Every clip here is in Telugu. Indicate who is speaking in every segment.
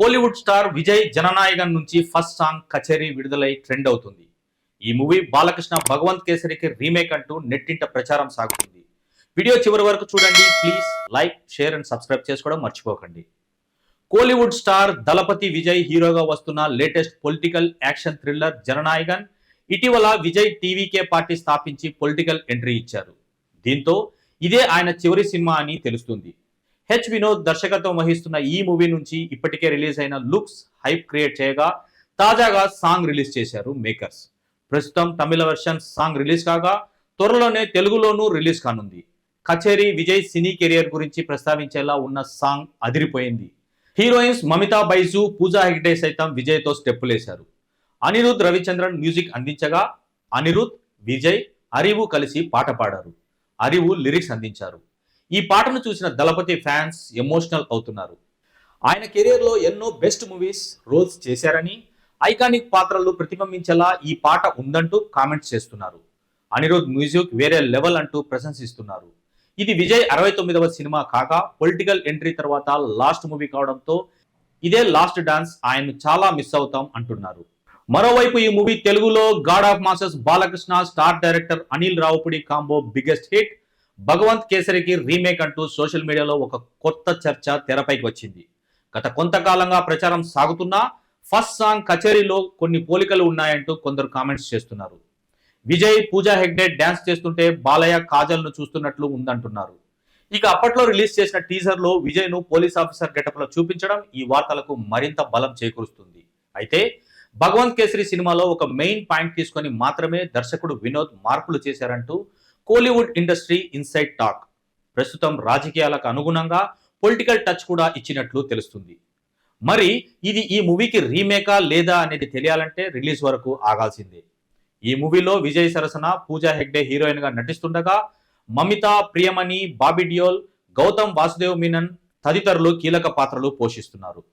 Speaker 1: కోలీవుడ్ స్టార్ విజయ్ జననాయకన్ నుంచి ఫస్ట్ సాంగ్ కచేరీ విడుదలై ట్రెండ్ అవుతుంది. ఈ మూవీ బాలకృష్ణ భగవంత్ కేసరికి రీమేక్ అంటూ నెట్టింట ప్రచారం సాగుతుంది. వీడియో చివరి వరకు చూడండి. Please like share and subscribe చేసుకోవడం మర్చిపోకండి. కోలీవుడ్ స్టార్ దళపతి విజయ్ హీరోగా వస్తున్న latest political action thriller Jananayagan ఇటీవల విజయ్ టీవీకే పార్టీ స్థాపించి పొలిటికల్ ఎంట్రీ ఇచ్చారు. దీంతో ఇదే ఆయన చివరి సినిమా అని తెలుస్తుంది. హెచ్ వినోద్ దర్శకత్వం వహిస్తున్న ఈ మూవీ నుంచి ఇప్పటికే రిలీజ్ అయిన లుక్స్ హైప్ క్రియేట్ చేయగా తాజాగా సాంగ్ రిలీజ్ చేశారు మేకర్స్. ప్రస్తుతం తమిళ వెర్షన్ సాంగ్ రిలీజ్ కాగా త్వరలోనే తెలుగులోనూ రిలీజ్ కానుంది. కచేరీ విజయ్ సినీ కెరియర్ గురించి ప్రస్తావించేలా ఉన్న సాంగ్ అదిరిపోయింది. హీరోయిన్స్ మమితా బైజు పూజా హెగ్డే సైతం విజయ్తో స్టెప్పులేశారు అనిరుద్ రవిచంద్రన్ మ్యూజిక్ అందించగా అనిరుద్ విజయ్ అరివు కలిసి పాట పాడారు. అరివు లిరిక్స్ అందించారు. ఈ పాటను చూసిన దళపతి ఫ్యాన్స్ ఎమోషనల్ అవుతున్నారు. ఆయన కెరియర్లో ఎన్నో బెస్ట్ మూవీస్ రోల్స్ చేశారని ఐకానిక్ పాత్రలు ప్రతిబింబించేలా ఈ పాట ఉందంటూ కామెంట్స్ చేస్తున్నారు. అనిరుద్ మ్యూజిక్ వేరే లెవెల్ అంటూ ప్రశంసిస్తున్నారు. ఇది విజయ్ అరవై తొమ్మిదవ సినిమా కాగా పొలిటికల్ ఎంట్రీ తర్వాత లాస్ట్ మూవీ కావడంతో ఇదే లాస్ట్ డాన్స్ ఆయన చాలా మిస్ అవుతాం అంటున్నారు. మరోవైపు ఈ మూవీ తెలుగులో god of masses Balakrishna star director Anil Ravipudi combo biggest hit. Bhagavanth కేసరికి remake అంటూ సోషల్ మీడియాలో ఒక కొత్త చర్చ తెరపైకి వచ్చింది. గత కొంతకాలంగా ప్రచారం సాగుతున్నా ఫస్ట్ సాంగ్ కచేరీలో కొన్ని పోలికలు ఉన్నాయంటూ కొందరు కామెంట్స్ చేస్తున్నారు. విజయ్ పూజా హెగ్డే డ్యాన్స్ చేస్తుంటే బాలయ్య కాజల్ను చూస్తున్నట్లు ఉందంటున్నారు. ఇక అప్పట్లో రిలీజ్ చేసిన టీజర్లో విజయ్ను పోలీస్ ఆఫీసర్ గెటప్లో చూపించడం ఈ వార్తలకు మరింత బలం చేకూరుస్తుంది. అయితే భగవంత్ కేసరి సినిమాలో ఒక మెయిన్ పాయింట్ తీసుకొని మాత్రమే దర్శకుడు వినోద్ మార్పులు చేశారంటూ కోలీవుడ్ ఇండస్ట్రీ ఇన్సైడ్ టాక్. ప్రస్తుతం రాజకీయాలకు అనుగుణంగా పొలిటికల్ టచ్ కూడా ఇచ్చినట్లు తెలుస్తుంది. మరి ఇది ఈ మూవీకి రీమేకా లేదా అనేది తెలియాలంటే రిలీజ్ వరకు ఆగాల్సిందే. ఈ మూవీలో విజయ్ సరసన పూజా హెగ్డే హీరోయిన్గా నటిస్తుండగా మమిత ప్రియమణి బాబిడియోల్ గౌతమ్ వాసుదేవ్ మీనన్ తదితరులు కీలక పాత్రలు పోషిస్తున్నారు.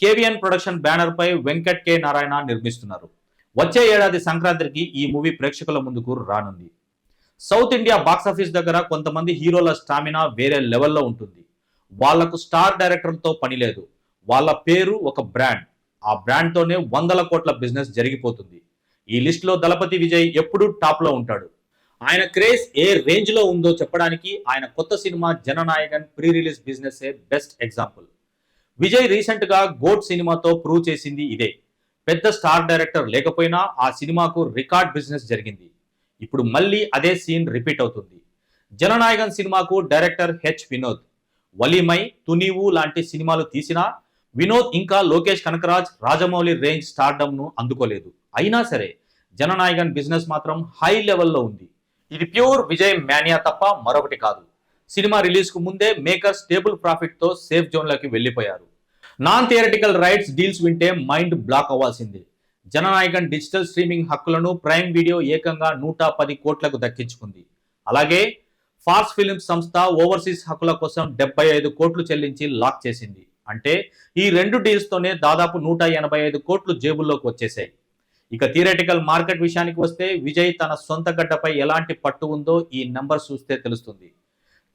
Speaker 1: కేవిఎన్ ప్రొడక్షన్ బ్యానర్ పై వెంకట్ కె. నారాయణ నిర్మిస్తున్నారు. వచ్చే ఏడాది సంక్రాంతికి ఈ మూవీ ప్రేక్షకుల ముందుకు రానుంది. సౌత్ ఇండియా బాక్సాఫీస్ దగ్గర కొంతమంది హీరోల స్టామినా వేరే లెవెల్లో ఉంటుంది. వాళ్ళకు స్టార్ డైరెక్టర్తో పని లేదు. వాళ్ళ పేరు ఒక బ్రాండ్. ఆ బ్రాండ్ తోనే వందల కోట్ల బిజినెస్ జరిగిపోతుంది. ఈ లిస్ట్లో దళపతి విజయ్ ఎప్పుడూ టాప్లో ఉంటాడు. ఆయన క్రేజ్ ఏ రేంజ్లో ఉందో చెప్పడానికి ఆయన కొత్త cinema Jananayagan pre release business a best example. Vijay రీసెంట్గా గోడ్ సినిమాతో ప్రూవ్ చేసింది ఇదే. పెద్ద స్టార్ డైరెక్టర్ లేకపోయినా ఆ సినిమాకు రికార్డ్ బిజినెస్ జరిగింది. ఇప్పుడు మళ్ళీ అదే సీన్ రిపీట్ అవుతుంది. జననాయకన్ సినిమాకు డైరెక్టర్ హెచ్ వినోద్ వలీమై తునివు లాంటి సినిమాలు తీసినా వినోద్ ఇంకా లోకేష్ కనకరాజ్ రాజమౌళి రేంజ్ స్టార్డమ్ను అందుకోలేదు. అయినా సరే జననాయకన్ బిజినెస్ మాత్రం హై లెవెల్లో ఉంది. ఇది ప్యూర్ విజయ్ మ్యానియా తప్ప మరొకటి కాదు. సినిమా రిలీజ్కు ముందే మేకర్స్ టేబుల్ ప్రాఫిట్తో సేఫ్ జోన్లోకి వెళ్ళిపోయారు. నాన్ థియరటికల్ రైట్స్ డీల్స్ వింటే మైండ్ బ్లాక్ అవ్వాల్సిందే. జననాయకన్ డిజిటల్ స్ట్రీమింగ్ హక్కులను ప్రైమ్ వీడియో ఏకంగా నూట పది కోట్లకు దక్కించుకుంది. అలాగే ఫాస్ట్ ఫిలిమ్స్ సంస్థ ఓవర్సీస్ హక్కుల కోసం డెబ్బై ఐదు కోట్లు చెల్లించి లాక్ చేసింది. అంటే ఈ రెండు డీల్స్తోనే దాదాపు నూట ఎనభై ఐదు కోట్లు జేబుల్లోకి వచ్చేసాయి. ఇక థియరటికల్ మార్కెట్ విషయానికి వస్తే విజయ్ తన సొంత గడ్డపై ఎలాంటి పట్టు ఉందో ఈ నంబర్ చూస్తే తెలుస్తుంది.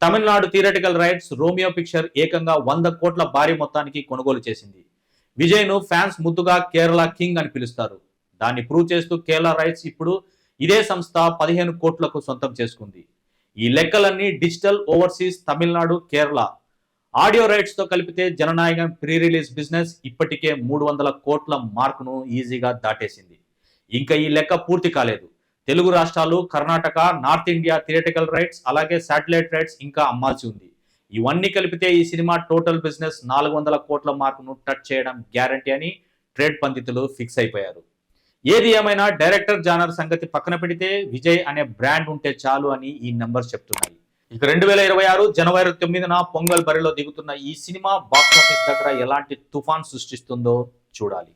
Speaker 1: Tamil Nadu theatrical rights Romeo picture ఏకంగా వంద కోట్ల భారీ మొత్తానికి కొనుగోలు చేసింది. విజయ్ను ఫ్యాన్స్ ముద్దుగా కేరళ కింగ్ అని పిలుస్తారు. దాన్ని ప్రూవ్ చేస్తూ కేరళ రైట్స్ ఇప్పుడు ఇదే సంస్థ పదిహేను కోట్లకు సొంతం చేసుకుంది. ఈ లెక్కలన్నీ digital overseas Tamil Nadu Kerala. Audio రైట్స్తో కలిపితే జననాయకం ప్రీ రిలీజ్ బిజినెస్ ఇప్పటికే మూడు వందల కోట్ల మార్కును ఈజీగా దాటేసింది. ఇంకా ఈ లెక్క పూర్తి కాలేదు. తెలుగు రాష్ట్రాలు Karnataka north India theatrical rights అలాగే శాటిలైట్ రైట్స్ ఇంకా అమ్మాల్సి ఉంది. ఇవన్నీ కలిపితే ఈ సినిమా టోటల్ బిజినెస్ నాలుగు వందల కోట్ల మార్కును టచ్ చేయడం గ్యారంటీ అని ట్రేడ్ పండితులు ఫిక్స్ అయిపోయారు. ఏది ఏమైనా డైరెక్టర్ జానర్ సంగతి పక్కన పెడితే విజయ్ అనే బ్రాండ్ ఉంటే చాలు అని ఈ నంబర్స్ చెప్తున్నాయి. ఇక రెండు వేల ఇరవై ఆరు జనవరి తొమ్మిదిన పొంగల్ బరిలో దిగుతున్న ఈ సినిమా బాక్సాఫీస్ దగ్గర ఎలాంటి తుఫాన్ సృష్టిస్తుందో చూడాలి.